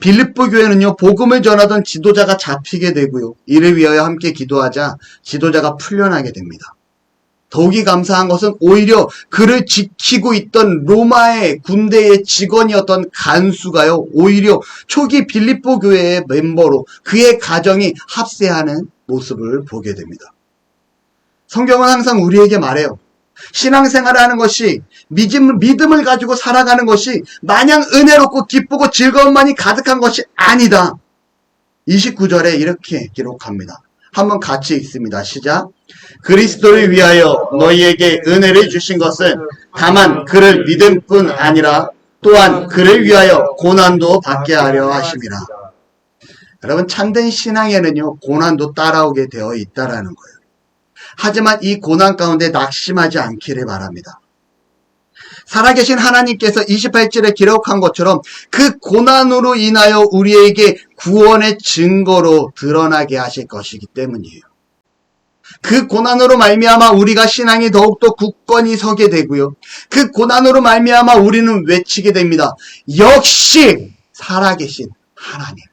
빌립보 교회는요, 복음을 전하던 지도자가 잡히게 되고요. 이를 위하여 함께 기도하자 지도자가 풀려나게 됩니다. 더욱이 감사한 것은 오히려 그를 지키고 있던 로마의 군대의 직원이었던 간수가요, 오히려 초기 빌립보 교회의 멤버로 그의 가정이 합세하는 모습을 보게 됩니다. 성경은 항상 우리에게 말해요. 신앙생활을 하는 것이 믿음, 믿음을 가지고 살아가는 것이 마냥 은혜롭고 기쁘고 즐거움만이 가득한 것이 아니다. 29절에 이렇게 기록합니다. 한번 같이 읽습니다. 시작. 그리스도를 위하여 너희에게 은혜를 주신 것은 다만 그를 믿음 뿐 아니라 또한 그를 위하여 고난도 받게 하려 하심이라. 여러분 참된 신앙에는요 고난도 따라오게 되어 있다라는 거예요. 하지만 이 고난 가운데 낙심하지 않기를 바랍니다. 살아계신 하나님께서 28절에 기록한 것처럼 그 고난으로 인하여 우리에게 구원의 증거로 드러나게 하실 것이기 때문이에요. 그 고난으로 말미암아 우리가 신앙이 더욱더 굳건히 서게 되고요. 그 고난으로 말미암아 우리는 외치게 됩니다. 역시 살아계신 하나님.